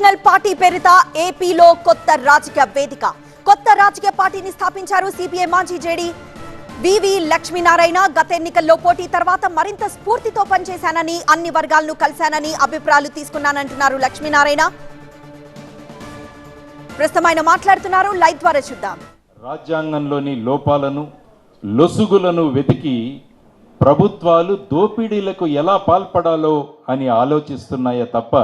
National party పేరిట ఏపీలో కొత్త రాజకీయ వేదిక. కొత్త రాజకీయ పార్టీని స్థాపించారు సిపిఐ మాజీ జేడి వివి లక్ష్మీనారాయణ. గత ఎన్నికల్లో పోటీ తర్వాత మరింత స్ఫూర్తితో పనిచేశానని అన్ని వర్గాలను కలిశానని అభిప్రాయాలు తీసుకున్నానంటున్నారు లక్ష్మీనారాయణ. ప్రస్తుతం ఆయన మాట్లాడుతున్నారు. లైవ్ ద్వారా చూద్దాం. రాజ్యాంగంలోని లోపాలను లొసుగులను వెతికి ప్రభుత్వాలు దోపిడీలకు ఎలా పాల్పడాలో అని ఆలోచిస్తున్నాయే తప్ప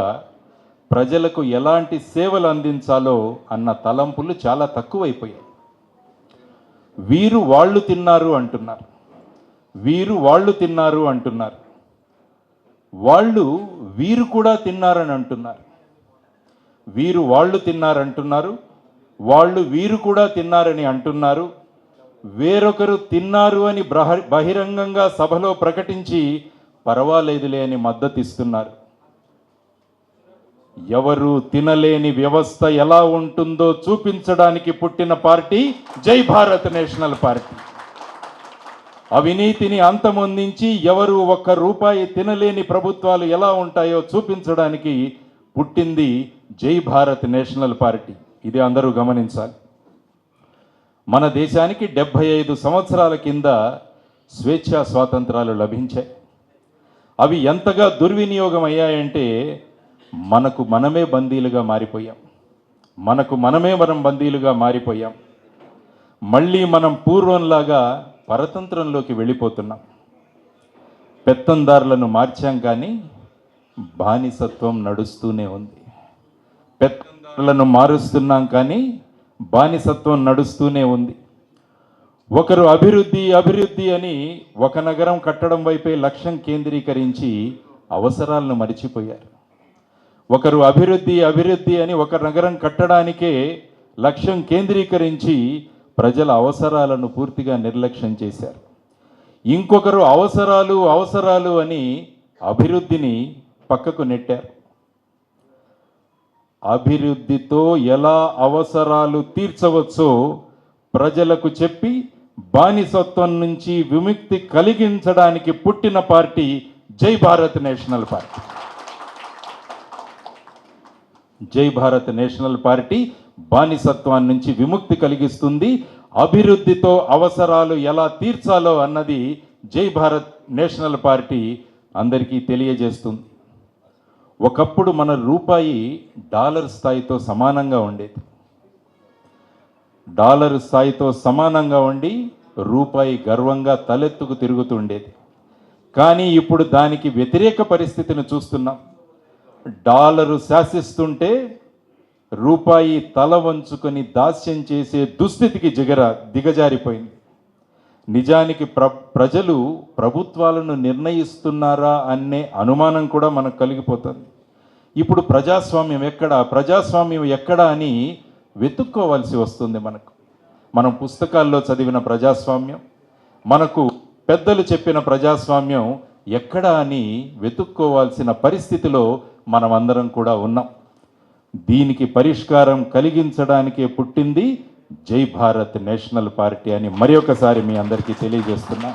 ప్రజలకు ఎలాంటి సేవలు అందించాలో అన్న తలంపులు చాలా తక్కువైపోయాయి. వీరు వాళ్ళు తిన్నారు అంటున్నారు. వీరు వాళ్ళు తిన్నారు అంటున్నారు. వాళ్ళు వీరు కూడా తిన్నారని అంటున్నారు. వీరు వాళ్ళు తిన్నారంటున్నారు వాళ్ళు వీరు కూడా తిన్నారని అంటున్నారు. వేరొకరు తిన్నారు అని బ్రహ- బహిరంగంగా సభలో ప్రకటించి పర్వాలేదులే అని మద్దతిస్తున్నారు. ఎవరు తినలేని వ్యవస్థ ఎలా ఉంటుందో చూపించడానికి పుట్టిన పార్టీ జై భారత్ నేషనల్ పార్టీ. అవినీతిని అంతమొందించి ఎవరు ఒక్క రూపాయి తినలేని ప్రభుత్వాలు ఎలా ఉంటాయో చూపించడానికి పుట్టింది జై భారత్ నేషనల్ పార్టీ. ఇది అందరూ గమనించాలి. మన దేశానికి డెబ్భై ఐదు సంవత్సరాల కింద స్వేచ్ఛా స్వాతంత్రాలు లభించాయి. అవి ఎంతగా దుర్వినియోగం అయ్యాయంటే మనకు మనమే బందీలుగా మారిపోయాం. మనకు మనమే మనం బందీలుగా మారిపోయాం. మళ్ళీ మనం పూర్వంలాగా పరతంత్రంలోకి వెళ్ళిపోతున్నాం. పెత్తందారులను మార్చాం కానీ బానిసత్వం నడుస్తూనే ఉంది. పెత్తందారులను మారుస్తున్నాం కానీ బానిసత్వం నడుస్తూనే ఉంది. ఒకరు అభివృద్ధి అభివృద్ధి అని ఒక నగరం కట్టడం వైపే లక్ష్యం కేంద్రీకరించి అవసరాలను మరిచిపోయారు. ఒకరు అభివృద్ధి అభివృద్ధి అని ఒక నగరం కట్టడానికే లక్ష్యం కేంద్రీకరించి ప్రజల అవసరాలను పూర్తిగా నిర్లక్ష్యం చేశారు. ఇంకొకరు అవసరాలు అవసరాలు అని అభివృద్ధిని పక్కకు నెట్టారు. అభివృద్ధితో ఎలా అవసరాలు తీర్చవచ్చో ప్రజలకు చెప్పి బానిసత్వం నుంచి విముక్తి కలిగించడానికి పుట్టిన పార్టీ జై భారత్ నేషనల్ పార్టీ. జై భారత్ నేషనల్ పార్టీ బానిసత్వాన్ని నుంచి విముక్తి కలిగిస్తుంది. అభివృద్ధితో అవసరాలు ఎలా తీర్చాలో అన్నది జై భారత్ నేషనల్ పార్టీ అందరికీ తెలియజేస్తుంది. ఒకప్పుడు మన రూపాయి డాలర్ స్థాయితో సమానంగా ఉండేది. డాలర్ స్థాయితో సమానంగా ఉండి రూపాయి గర్వంగా తలెత్తుకు తిరుగుతుండేది కానీ ఇప్పుడు దానికి వ్యతిరేక పరిస్థితిని చూస్తున్నాం. డాలరు శాసిస్తుంటే రూపాయి తల వంచుకొని దాస్యం చేసే దుస్థితికి జిగర దిగజారిపోయింది. నిజానికి ప్ర ప్రజలు ప్రభుత్వాలను నిర్ణయిస్తున్నారా అనే అనుమానం కూడా మనకు కలిగిపోతుంది. ఇప్పుడు ప్రజాస్వామ్యం ఎక్కడ? ప్రజాస్వామ్యం ఎక్కడ అని వెతుక్కోవాల్సి వస్తుంది మనకు. మనం పుస్తకాల్లో చదివిన ప్రజాస్వామ్యం మనకు పెద్దలు చెప్పిన ప్రజాస్వామ్యం ఎక్కడ అని వెతుక్కోవాల్సిన పరిస్థితిలో మనమందరం కూడా ఉన్నాం. దీనికి పరిష్కారం కలిగించడానికే పుట్టింది జై భారత్ నేషనల్ పార్టీ అని మరి ఒకసారి మీ అందరికీ తెలియజేస్తున్నా.